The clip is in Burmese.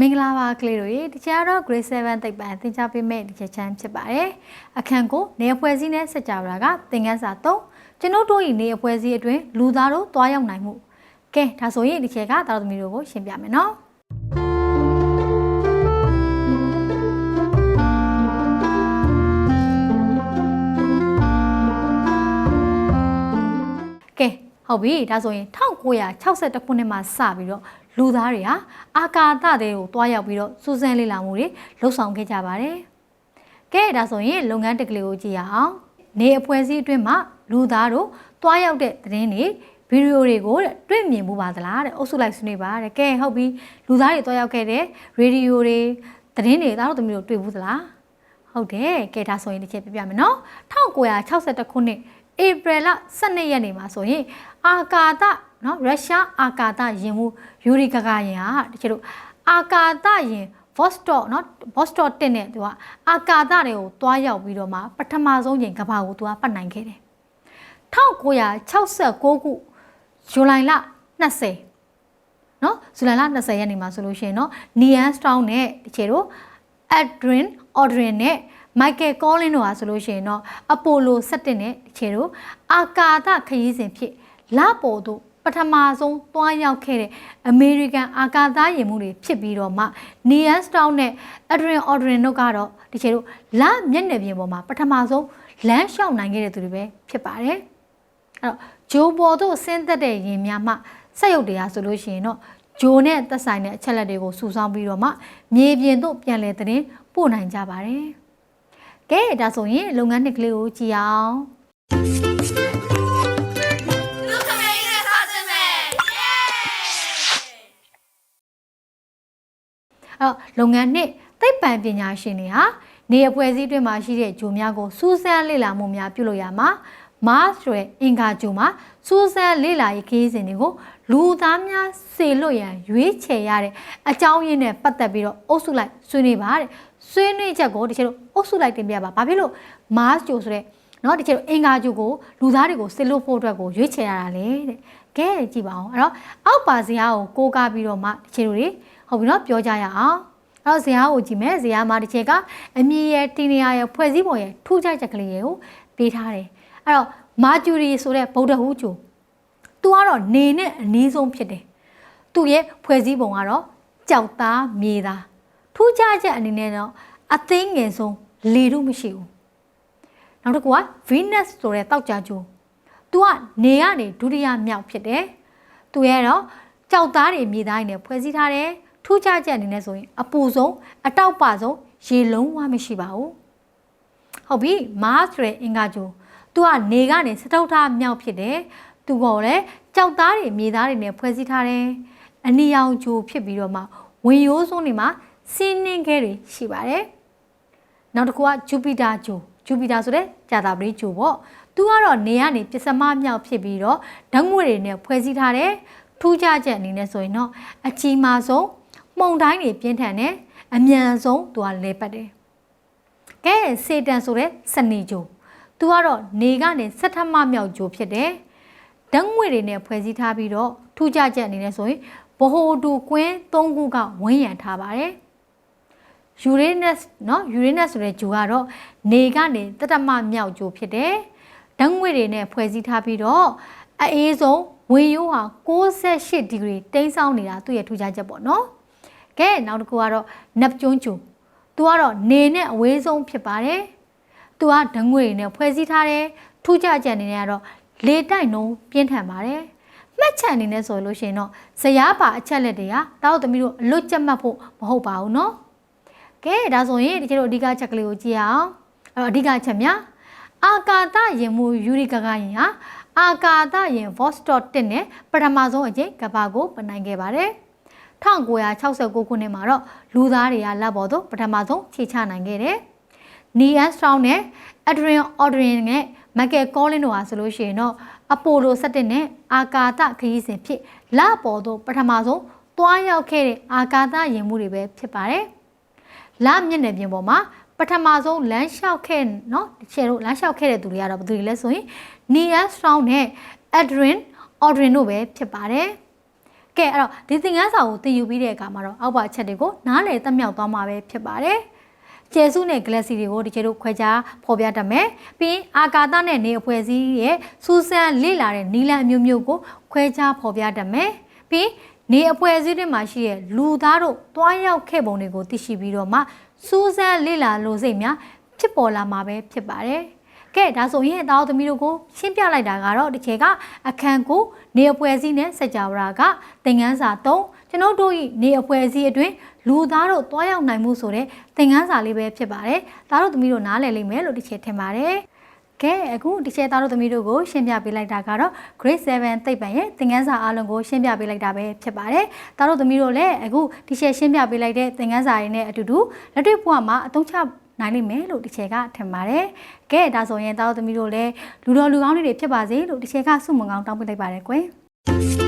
မင်္ဂလာပါကလေးတို့ရေဒီချာတော့ grade 7သိပ္ပံသင်ကြားပေးမယ့်ဒီချက်ချမ်းဖြစ်ပါတယ်အခန်းကိုနေအဖွဲ့စည်းနဲ့စကြဝဠာကသင်ခန်းစာ3ကျွန်ုပ်တို့၏နေအဖွဲ့စည်းအတွင်းလူသားတို့တွားရောက်နိုင်မှုကဲဒါဆိုရင်ဒီချက်ကတာတော်သမီးတို့ကိုရှင်းပြမယ်နော်ကဲဟုတ်ပြီဒါဆိုရင် 1962ခုနှစ်မှာစပြီးတော့လူသားတွေဟာအာကာသတွေကိုတွားရောက်ပြီးတော့စူးစမ်းလေ့လာမှုတွေလှုပ်ဆောင်ခဲ့ကြပါတယ်။ကဲဒါဆိုရင်လုပ်ငန်းတက်ကလေးကိုကြည့်ရအောင်။နေအဖွဲ့အစည်းအတွင်းမှာလူသားတို့တွားရောက်တဲ့သတင်းတွေဗီဒီယိုတွေကိုတဲ့တွေ့မြင်မှုပါသလားတဲ့အုပ်စုလိုက်ဆွေးနွေးပါတဲ့။ကဲဟုတ်ပြီလူသားတွေတွားရောက်ခဲ့တဲ့ရေဒီယိုတွေသတင်းတွေဒါတို့သမီးတို့တွေ့ဘူးသလား။ဟုတ်တယ်။ကဲဒါဆိုရင်တစ်ချက်ပြပြမယ်နော်။1962ခုနှစ်ဧပြီလ12ရက်နေ့မှာဆိုရင်အာကာသ နော်ရုရှားအာကာသယင်မှုယူရီဂဂါယင်ဟာတချို့တို့အာကာသယင် Vostok နော် Vostok တက်နဲ့သူကအာကာသတွေကိုတွားရောက်ပြီးတော့မှပထမဆုံးချိန်ကမ္ဘာကိုသူကပတ်နိုင်ခဲ့တယ်1969ခုဇူလိုင်လ20နော်ဇူလိုင်လ20ရက်နေ့မှာဆိုလို့ရှိရင်နော်နီယန်စတောင်းနဲ့တချို့တို့ Adrian Audrin နဲ့ Michael Collins တို့ဟာဆိုလို့ရှိရင်တော့အပိုလို17နဲ့တချေတို့အာကာသခရီးစဉ်ဖြစ်လပေါ်သို့ ပထမဆုံးတွားရောက်ခဲ့တဲ့အမေရိကန်အာကာသယာဉ်မှုတွေဖြစ်ပြီးတော့မှ Neil Armstrong နဲ့ Adrian Aldrin တို့ကတော့တချေတို့လမျက်နှာပြင်ပေါ်မှာပထမဆုံးလမ်းလျှောက်နိုင်ခဲ့တဲ့သူတွေပဲဖြစ်ပါတယ်။အဲ့တော့ဂျိုပေါ်တို့ဆင်းသက်တဲ့ယာဉ်များမှစက်ရုပ်တရားဆိုလို့ရှိရင်တော့ဂျိုနဲ့သက်ဆိုင်တဲ့အချက်လက်တွေကိုစုဆောင်းပြီးတော့မှမြေပြင်သို့ပြန်လည်သတင်းပို့နိုင်ကြပါတယ်။ကဲဒါဆိုရင်လုပ်ငန်းနှစ်ကလေးကိုကြည့်အောင် တော့လုပ်ငန်းနှစ်သိပ္ပံပညာရှင်တွေဟာနေအဖွဲ့အစည်းအတွင်းမှာရှိတဲ့ဂျိုများကိုစူးစမ်းလေ့လာမှုများပြုလုပ်ရမှာ Mars ဆိုတဲ့အင်္ဂါဂျိုမှာစူးစမ်းလေ့လာရေးခရီးစဉ်တွေကိုလူသားများစေလွတ်ရန်ရွေးချယ်ရတဲ့အကြောင်းရင်းနဲ့ပတ်သက်ပြီးတော့အုပ်စုလိုက်ဆွေးနွေးပါတဲ့ဆွေးနွေးချက်ကိုတချို့တို့အုပ်စုလိုက်တင်ပြပါဘာဖြစ်လို့ Mars ဂျိုဆိုတဲ့เนาะတချို့အင်္ဂါဂျိုကိုလူသားတွေကိုစေလွတ်ဖို့အတွက်ကိုရွေးချယ်ရတာလေတဲ့ကဲကြည့်ပါအောင်အဲ့တော့အောက်ပါစရာကိုကိုးကားပြီးတော့မှတချို့တို့တွေ ဟုတ်ပြီနော်ပြောကြရအောင်အဲ့တော့ဇာတ်ကိုကြည့်မယ်ဇာတ်မှာတစ်ချက်ကအမြင်ရဲ့တင်နေရရဲ့ဖွဲ့စည်းပုံရဲ့ထူးခြားချက်ကလေးကိုပေးထားတယ်အဲ့တော့မာကျူရီဆိုတဲ့ဗုဒ္ဓဟူးကျူသူကတော့နေနဲ့အနည်းဆုံးဖြစ်တယ်သူ့ရဲ့ဖွဲ့စည်းပုံကတော့ကြောက်သားမြေသားထူးခြားချက်အနေနဲ့တော့အသိငယ်ဆုံးလေတို့မရှိဘူးနောက်တစ်ခုက Venus ဆိုတဲ့တောက်ကြကျူသူကနေကနေဒုတိယမြောက်ဖြစ်တယ်သူရဲ့တော့ကြောက်သားတွေမြေသားတွေနဲ့ဖွဲ့စည်းထားတယ် ထူးခြားချက်အနေနဲ့ဆိုရင်အပူဆုံးအတောက်ပဆုံးရေလုံးဝမရှိပါဘူးဟုတ်ပြီမားဆိုတဲ့အင်္ဂါဂျိုသူကနေကနေစတုထမြောက်ဖြစ်တယ်သူကလည်းကြောက်သားတွေမြေသားတွေနဲ့ဖွဲ့စည်းထားတယ်အနီရောင်ဂျိုဖြစ်ပြီးတော့မှဝင်ရိုးစွန်းတွေမှာစင်းနှင်းခဲတွေရှိပါတယ်နောက်တစ်ခုကဂျူပီတာဂျိုဂျူပီတာဆိုတဲ့ဂျာတာပရိဂျိုပေါ့သူကတော့နေကနေပစ္စမမြောက်ဖြစ်ပြီးတော့ဓာတ်ငွေတွေနဲ့ဖွဲ့စည်းထားတယ်ထူးခြားချက်အနေနဲ့ဆိုရင်တော့အချီမာဆုံး မှုန်တိုင်းတွေပြင်းထန်တယ်အမြန်ဆုံးသူကလဲပတ်တယ်ကဲစေတန်ဆိုတဲ့စနေဂျိုသူကတော့နေကနေစက်ထမမြောက်ဂျိုဖြစ်တယ်ဓာတ်ငွေတွေနဲ့ဖွဲ့စည်းထားပြီးတော့ထူးခြားချက်အနေနဲ့ဆိုရင်ဘဟိုတူကွင်း၃ခုကဝန်းရံထားပါတယ်ယူရေနက်စ်เนาะယူရေနက်ဆိုတဲ့ဂျိုကတော့နေကနေတတမမြောက်ဂျိုဖြစ်တယ်ဓာတ်ငွေတွေနဲ့ဖွဲ့စည်းထားပြီးတော့အအေးဆုံးဝင်ရိုးဟာ68ဒီဂရီတိမ်းဆောင်နေတာသူ့ရဲ့ထူးခြားချက်ပေါ့နော် ကဲနောက်တစ်ခုကတော့နပ်ကျွန်းဂျိုသူကတော့နေနဲ့အဝေးဆုံးဖြစ်ပါတယ်သူကဓာတ်ငွေတွေနဲ့ဖွဲ့စည်းထားတယ်ထူးခြားချက်အနေနဲ့ကတော့လေတိုက်နှုံးပြင်းထန်ပါတယ်မှတ်ချက်အနေနဲ့ဆိုလို့ရှိရင်တော့ဇရာပါအချက်လက်တွေကတောက်သမီးတို့အလွတ်ကျက်မှတ်ဖို့မဟုတ်ပါဘူးเนาะကဲဒါဆိုရင်ဒီကျတို့အဓိကချက်ကလေးကိုကြည့်အောင်အဲ့တော့အဓိကချက်များအာကာသယင်မှုယူရီဂဂယင်ဟာအာကာသယင် Vostok 1နဲ့ပထမဆုံးအကြိမ်ကမ္ဘာကိုပနိုင်ခဲ့ပါတယ် 1969ခုနှစ်မှာတော့လူသားတွေကလက်ပေါ်သို့ပထမဆုံးခြေချနိုင်ခဲ့တယ်။ Neil Armstrong နဲ့ Adrian Aldrin နဲ့ Michael Collins တို့ဟာဆိုလို့ရှိရင်တော့အပိုလို17နဲ့အာကာသခရီးစဉ်ဖြစ်လပေါ်သို့ပထမဆုံးတွားရောက်ခဲ့တဲ့အာကာသယာဉ်မှုတွေပဲဖြစ်ပါတယ်။လမျက်နှာပြင်ပေါ်မှာပထမဆုံးလမ်းလျှောက်ခဲ့เนาะတချေတို့လမ်းလျှောက်ခဲ့တဲ့သူတွေကတော့ဘယ်သူတွေလဲဆိုရင် Neil Armstrong နဲ့ Adrian Aldrin တို့ပဲဖြစ်ပါတယ်။ ကကဲအဲ့တော့ဒီသင်ခန်းစာကိုသင်ယူပြီးတဲ့အခါမှာတော့အောက်ပါအချက်တွေကိုနားလည်သတ်မြောက်သွားမှာပဲဖြစ်ပါတယ်ကျဲစုနဲ့ galaxy တွေကိုဒီကျေတို့ခွဲခြားဖော်ပြတတ်မယ်ပြီးရင်အာကာသနဲ့နေအဖွဲ့အစည်းရဲ့စူးစမ်းလေ့လာတဲ့နီလန်အမျိုးမျိုးကိုခွဲခြားဖော်ပြတတ်မယ်ပြီးနေအဖွဲ့အစည်းတွေမှာရှိတဲ့လူသားတို့တွားရောက်ခဲ့ပုံတွေကိုသိရှိပြီးတော့မှစူးစမ်းလေ့လာလို့စိတ်များဖြစ်ပေါ်လာမှာပဲဖြစ်ပါတယ် ကဲဒါဆိုရင်အသားသမီးတို့ကိုရှင်းပြလိုက်တာကတော့ဒီချေကအခန်းကိုနေအပွဲစည်းနဲ့စကြဝဠာကသင်ခန်းစာ3ကျွန်တော်တို့ဤနေအပွဲစည်းအတွင်းလူသားတို့တွားရောက်နိုင်မှုဆိုတဲ့သင်ခန်းစာလေးပဲဖြစ်ပါတယ်။ဒါတို့သမီးတို့နားလည်လိမ့်မယ်လို့ဒီချေထင်ပါတယ်။ကဲအခုဒီချေသားတို့သမီးတို့ကိုရှင်းပြပေးလိုက်တာကတော့ grade 7သိပ္ပံရဲ့သင်ခန်းစာအားလုံးကိုရှင်းပြပေးလိုက်တာပဲဖြစ်ပါတယ်။ဒါတို့သမီးတို့လည်းအခုဒီချေရှင်းပြပေးလိုက်တဲ့သင်ခန်းစာရင်းနဲ့အတူတူလက်တွေ့ဘဝမှာအသုံးချ နိုင်လိမ့်မယ်လို့ဒီချေကထင်ပါတယ်။ကဲဒါဆိုရင်သားတို့သမီးတို့လည်းလူတော်လူကောင်းတွေဖြစ်ပါစေလို့ဒီချေကဆုမွန်ကောင်းတောင်းပေးလိုက်ပါတယ်ကွယ်။